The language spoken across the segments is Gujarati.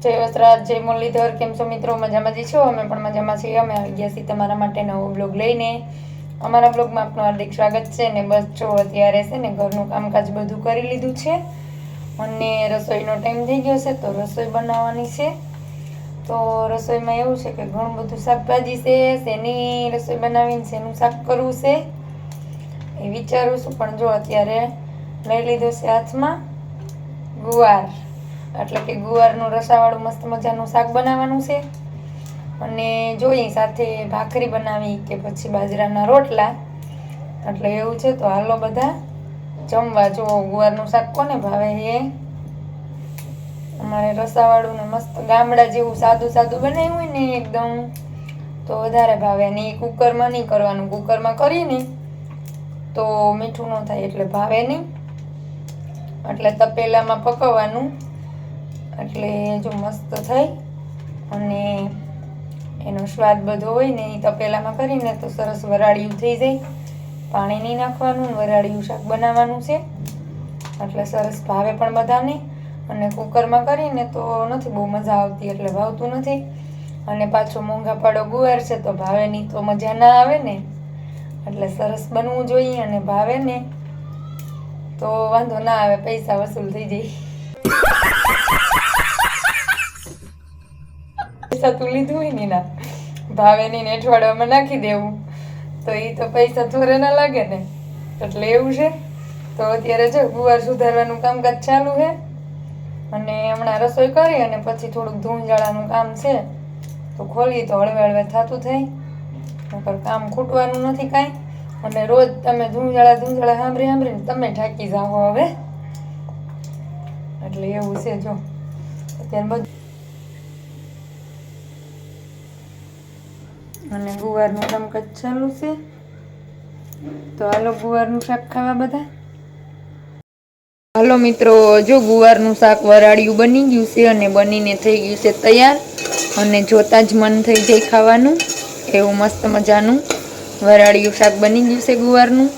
જય વસ્ત્રાજ જય મુરલીધર, કેમ છો મિત્રો? મજામાં જ છો? અમે પણ મજામાં છીએ. અમે આવી ગયા છીએ તમારા માટે નવો બ્લોગ લઈને. અમારા બ્લોગમાં આપનું હાર્દિક સ્વાગત છે ને બસ જો અત્યારે છે ને ઘરનું કામકાજ બધું કરી લીધું છે. અને રસોઈનો ટાઈમ થઈ ગયો છે તો રસોઈ બનાવવાની છે. તો રસોઈમાં એવું છે કે ઘણું બધું શાકભાજી છે, શેની રસોઈ બનાવીને શેનું શાક કરવું છે એ વિચારું છું. પણ જો અત્યારે લઈ લીધો છે હાથમાં ગુવાર. એટલે કે ગુવારનું રસાવાળું મસ્ત મજાનું શાક બનાવવાનું છે. અને જોઈએ સાથે ભાખરી બનાવી કે પછી બાજરાના રોટલા. એટલે એવું છે તો હાલો બધા જમવા. જો ગુવારનું શાક કોને ભાવે એ અમારે રસાવાળું ને મસ્ત ગામડા જેવું સાદું સાદું બનાવ્યું હોય ને એકદમ, તો વધારે ભાવે. ને એ કુકરમાં નહીં કરવાનું. કુકરમાં કરીને તો મીઠું ન થાય એટલે ભાવે નહીં. એટલે તપેલામાં પકવવાનું. એટલે જો મસ્ત થઈ. અને એનો સ્વાદ બધો હોય ને એ તપેલામાં કરીને તો સરસ વરાળિયું થઈ જાય. પાણી નહીં નાખવાનું વરાળિયું શાક બનાવવાનું છે. એટલે સરસ ભાવે પણ બધાને. અને કુકરમાં કરીને તો નથી બહુ મજા આવતી એટલે ભાવતું નથી. અને પાછો મોંઘા પાડો ગુવાર છે તો ભાવે નહીં તો મજા ના આવે ને. એટલે સરસ બનવું જોઈએ અને ભાવે ને તો વાંધો ના આવે, પૈસા વસૂલ થઈ જાય. પૈસા તું લીધું હોય ને ના ભાવે ની અઠવાડિયામાં નાખી દેવું. તો એ તો પૈસા થોડે ના લાગે ને. એટલે એવું છે. તો અત્યારે જો ગુવાર સુધારવાનું કામકાજ ચાલુ છે. અને હમણાં રસોઈ કરી અને પછી થોડુંક ધૂંજાળાનું કામ છે. તો ખોલીએ તો હળવે હળવે થતું થાય. નકર કામ ખૂટવાનું નથી કાંઈ. અને રોજ તમે ધૂંજાળા ધૂંજાળા સાંભળી સાંભળીને તમે ઠાકી જાઓ હવે. એટલે એવું છે જો. અત્યારે બધું અને ગુવારનું કામકાજ ચાલુ છે. તો હાલો ગુવારનું શાક ખાવા બધા. હાલો મિત્રો, જો ગુવારનું શાક વરાળિયું બની ગયું છે અને બનીને થઈ ગયું છે તૈયાર. અને જોતાં જ મન થઈ જાય ખાવાનું. એવું મસ્ત મજાનું વરાળિયું શાક બની ગયું છે ગુવારનું.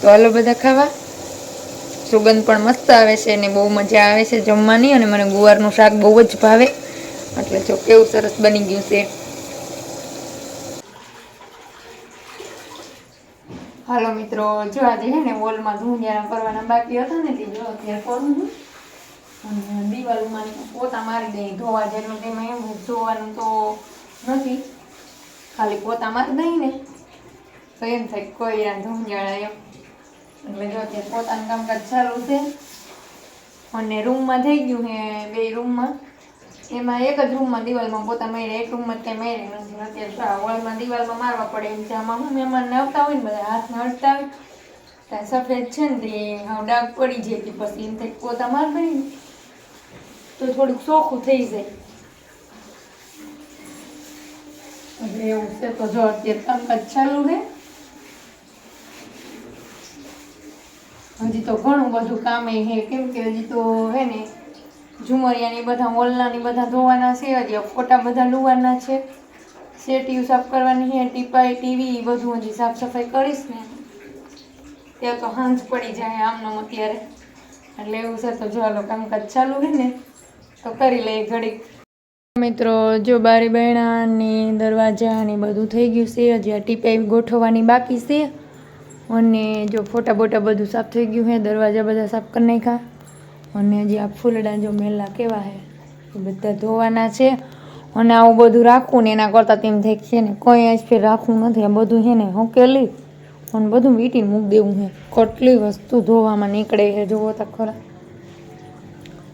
તો હાલો બધા ખાવા. સુગંધ પણ મસ્ત આવે છે અને બહુ મજા આવે છે જમવાની અને મને ગુવારનું શાક બહુ જ ભાવે. એટલે જો કેવું સરસ બની ગયું છે. હાલો મિત્રો, જો આજે છે ને વોલમાં ધૂંધિયાના કરવાના બાકી હતા ને તે જો અત્યારે કરું છું. અને દિવાલમાં પોતા મારી દઈ, ધોવા જેટલું તેમાં એમ ધોવાનું તો નથી. ખાલી પોતા મારી દઈ ને. તો એમ થાય કોઈ આ ધૂંધિયાળા એમ. એટલે જો અત્યારે પોતાનું કામકાજ ચાલુ છે. અને રૂમમાં થઈ ગયું હે બે રૂમમાં એમાં એક જ રૂમમાં દિવાલમાં પોતા માર્યા, એક રૂમમાં કંઈ માર્યા. નથી અત્યારે આ દિવાલમાં મારવા પડે એમ છે. આમાં હું મહેમાનને આવતા હોય ને બધા હાથને અડતા હોય, ત્યાં સફેદ છે ને તે હાવ ડાઘ પડી જાય તે પછી એમ થાય પોતા માર દઈએ ને તો થોડુંક ચોખ્ખું થઈ જાય. એટલે એવું છે તો જો અત્યારે કામકાજ ચાલુ છે. હજી તો ઘણું બધું કામ એ છે. કેમ કે હજી તો હે ને ઝુમરિયાની બધા વોલનાની બધા ધોવાના છે હજી ફોટા બધા લુવાના છે. સેટીઓ સાફ કરવાની છે, ટીપાઈ, ટીવી બધું હજી સાફ સફાઈ કરીશ ને. ત્યાં તો હાંજ પડી જાય આમનો અત્યારે. એટલે એવું છે તો જો કામકાજ ચાલુ છે ને, તો કરી લઈએ ઘડીક. મિત્રો, જો બારી બહેણાની દરવાજાની બધું થઈ ગયું છે, હજી આ ટીપાઈ ગોઠવવાની બાકી છે. અને જો ફોટા બોટા બધું સાફ થઈ ગયું છે, દરવાજા બધા સાફ કરી નાખ્યા. અને હજી આ ફૂલડા જો મેલા કેવા છે એ બધા ધોવાના છે. અને આવું બધું રાખવું ને એના કરતાં તેમ થાય છે ને, કોઈ આજ ફેર રાખવું નથી. આ બધું છે ને હકેલી અને બધું વીટીને મૂકી દેવું છે કેટલી વસ્તુ ધોવામાં નીકળે છે જોવો તો ખરા.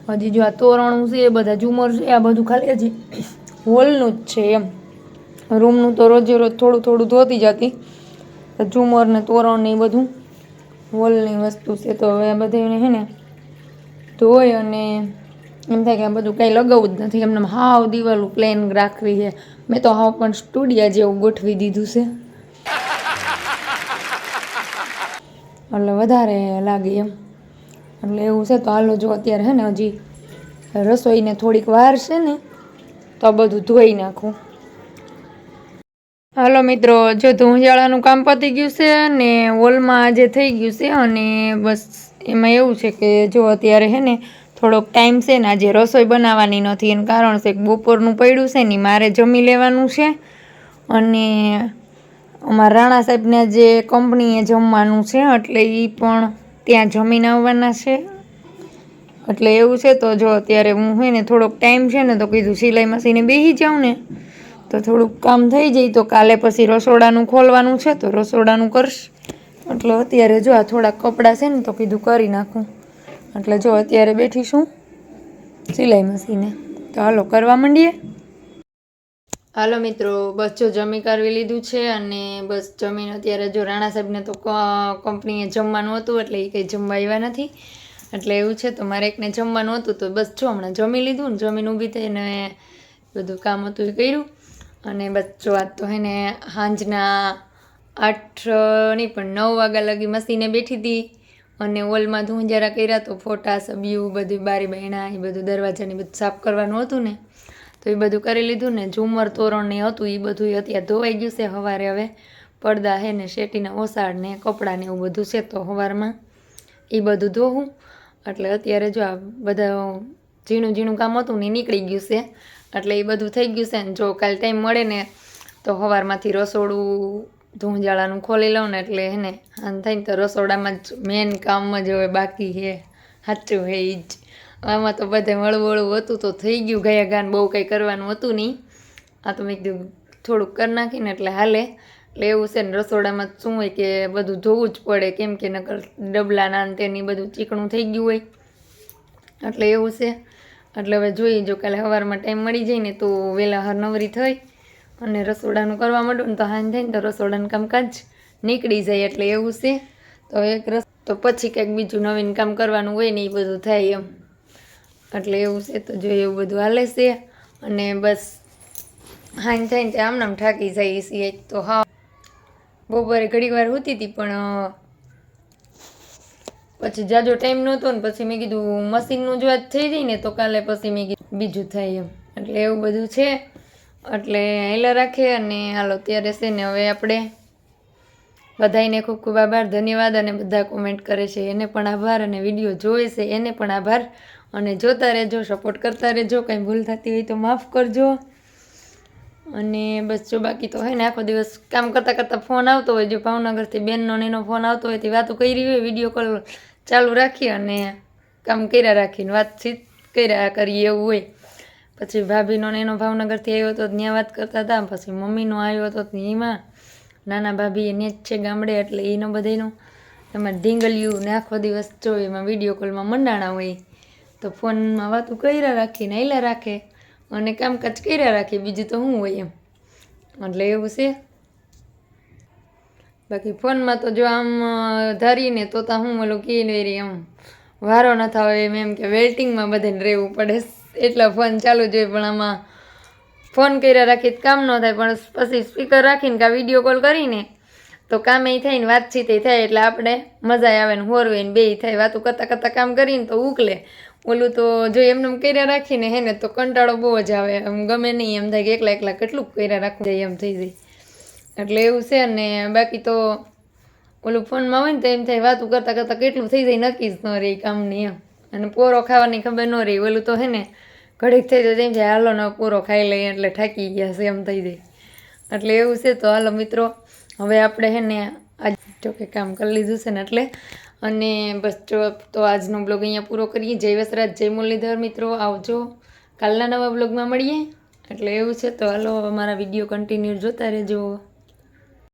હજી જો આ તોરણું છે, એ બધા ઝુમર છે, આ બધું ખાલી હજી હોલનું જ છે એમ. રૂમનું તો રોજે રોજ થોડું થોડું ધોતી જતી ઝુમર ને તોરણ ને એ બધું હોલની વસ્તુ છે. તો હવે આ બધું છે ને ધોઈ અને એમ થાય કે આ બધું કાંઈ લગાવવું જ નથી. એમને હાવ દિવાલું પ્લેન રાખવી છે. મેં તો હાવ પણ સ્ટુડિયા જેવું ગોઠવી દીધું છે. એટલે વધારે લાગે એમ. એટલે એવું છે તો હાલો જો અત્યારે હે ને હજી રસોઈને થોડીક વાર છે ને, તો બધું ધોઈ નાખું. હાલો મિત્રો, જો ધૂંજાળાનું કામ પતી ગયું છે ને હોલમાં આજે થઈ ગયું છે અને બસ એમાં એવું છે કે જો અત્યારે હે ને થોડોક ટાઈમ છે ને આજે રસોઈ બનાવવાની નથી એનું કારણ છે બપોરનું પડ્યું છે ને મારે જમી લેવાનું છે. અને અમારા રાણા સાહેબને જે કંપનીએ જમવાનું છે એટલે એ પણ ત્યાં જમીને આવવાના છે. એટલે એવું છે તો જો અત્યારે હું હોય ને થોડોક ટાઈમ છે ને તો કીધું સિલાઈ મશીને બેસી જાઉં ને તો થોડુંક કામ થઈ જાય તો કાલે પછી રસોડાનું ખોલવાનું છે તો રસોડાનું કરશ. એટલે અત્યારે જો આ થોડાક કપડાં છે ને તો કીધું કરી નાખું. એટલે જો અત્યારે બેઠી છું સિલાઈ મશીને. તો હાલો, કરવા માંડીએ? હાલો મિત્રો, બસ જો જમી કરવી લીધું છે અને બસ જમીન અત્યારે જો રાણા સાહેબને તો કંપનીએ જમવાનું હતું એટલે એ કંઈ જમવા આવ્યા નથી. એટલે એવું છે, તો મારે એકને જમવાનું હતું તો બસ જો હમણાં જમી લીધું ને જમીન ઊભી થઈને બધું કામ હતું એ કર્યું. અને બસ જો આજ તો હે ને સાંજના આઠ નહીં પણ નવ વાગ્યા લગી મસીને બેઠી હતી અને ઓલમાં ધૂંજારા કર્યા તો ફોટા, સબ્યું, બધું બારી બહેણા એ બધું દરવાજાને બધું સાફ કરવાનું હતું ને, તો એ બધું કરી લીધું ને, ઝુમર તોરણ ને હતું એ બધું અત્યારે ધોવાઈ ગયું છે સવારે હવે, પડદા હે ને, શેટીના ઓસાડ ને, કપડાં ને એવું બધું છે તો સવારમાં એ બધું ધોવું, એટલે અત્યારે જો આ બધા ઝીણું ઝીણું કામ હતું ને નીકળી ગયું છે, એટલે એ બધું થઈ ગયું છે ને, જો કાલે ટાઈમ મળે ને, તો સવારમાંથી રસોડું ધૂંજાળાનું ખોલી લઉં ને એટલે એને આમ થાય ને તો રસોડામાં જ મેન કામમાં જ હવે બાકી હે સાચું હે એ જ. આમાં તો બધે મળવળું હતું તો થઈ ગયું. ગયા ગાન બહુ કંઈ કરવાનું હતું નહીં. આ તો મેં કીધું થોડુંક કરી નાખીને એટલે હાલે. એટલે એવું છે ને રસોડામાં શું હોય કે બધું ધોવું જ પડે. કેમ કે નકર ડબલા નાન તેની બધું ચીકણું થઈ ગયું હોય. એટલે એવું છે. એટલે હવે જોઈએ જો કાલે સવારમાં ટાઈમ મળી જાય ને તો વહેલા હર નવરી થઈ. અને રસોડાનું કરવા માંડું ને તો હાન થાય ને તો રસોડાનું કામકાજ નીકળી જાય એટલે એવું છે. તો એક રસ તો પછી કંઈક બીજું નવીન કામ કરવાનું હોય ને એ બધું થાય એમ. એટલે એવું છે તો જો એવું બધું હાલે છે. અને બસ હાન થઈને તે આમ થાકી જાય છીએ તો હા. બપોરે ઘડી વાર હોતી હતી પણ પછી જાજો ટાઈમ નહોતો ને પછી મેં કીધું મશીનનું જો આજ થઈ જાય ને તો કાલે પછી મેં કીધું બીજું થાય એમ. એટલે એવું બધું છે. એટલે હેલા રાખે અને હાલો, ત્યારે છે ને હવે આપણે બધાને ખૂબ ખૂબ આભાર, ધન્યવાદ અને બધા કોમેન્ટ કરે છે. એને પણ આભાર અને વીડિયો જોવે છે, એને પણ આભાર. અને જોતા રહેજો સપોર્ટ કરતા રહેજો, કંઈ ભૂલ થતી હોય તો માફ કરજો. અને બસ જો બાકી તો હોય ને, આખો દિવસ કામ કરતાં કરતાં ફોન આવતો હોય. જો ભાવનગરથી બેનનો એનો ફોન આવતો હોય, તે વાતો કરી હોય વીડિયો કોલ ચાલુ રાખી અને કામ કર્યા રાખીને વાતચીત કર્યા કરીએ એવું હોય. પછી ભાભીનો ને એનો ભાવનગરથી આવ્યો હતો ત્યાં વાત કરતા હતા, પછી મમ્મીનો આવ્યો હતો એમાં નાના ભાભી એને જ છે ગામડે, એટલે એનો બધાનો એમાં ઢીંગલિયું ને આખો દિવસ જો એમાં વીડિયો કોલમાં મંડાણા હોય, તો ફોનમાં વાતું કર્યા રાખીને હેલા રાખે, અને કામકાજ કર્યા રાખે, બીજું તો શું હોય એમ. એટલે એવું છે. બાકી ફોનમાં તો જો આમ ધારીને તો હું ઓલું કી વેરી એમ વારો ન થાય એમ એમ કે વેલ્ટિંગમાં બધાને રહેવું પડે. એટલા ફોન ચાલુ જોઈએ પણ આમાં ફોન કર્યા રાખી કામ ન થાય, પણ પછી સ્પીકર રાખીને કાં વીડિયો કોલ કરીને તો કામે થાય ને વાતચીત થાય, એટલે આપણે મજા આવે ને હોરવે ને બે થાય, વાતું કરતાં કરતાં કામ કરીને તો ઉકલે. ઓલું તો જો એમને એમ કર્યા રાખીને હે ને, તો કંટાળો બહુ જ આવે. એમ ગમે નહીં, એમ થાય કે એકલા એકલા કેટલું કર્યા રાખવું જાય એમ થઈ જાય. એટલે એવું છે ને, બાકી તો ઓલું ફોનમાં હોય ને તો એમ થાય, વાતું કરતાં કરતાં કેટલું થઈ જાય, નક્કી જ ન રહે કામની એમ. અને પોરો ખાવાની ખબર ન રહી, ઓલું તો હે ને, ઘડીક થઈ જાય તેમ જાય હાલો ને પૂરો ખાઈ લઈએ, એટલે થાકી ગયા છે એમ થઈ જાય. એટલે એવું છે તો હાલો મિત્રો, હવે આપણે હે ને આજ જોકે કામ કરી લીધું છે ને એટલે, અને બસ જો તો આજનો બ્લોગ અહીંયા પૂરો કરીએ. જય વસરાજ, જય મુરલીધર મિત્રો, આવજો. કાલના નવા બ્લોગમાં મળીએ. એટલે એવું છે તો હાલો, અમારા વીડિયો કન્ટિન્યુ જોતા રહેજો.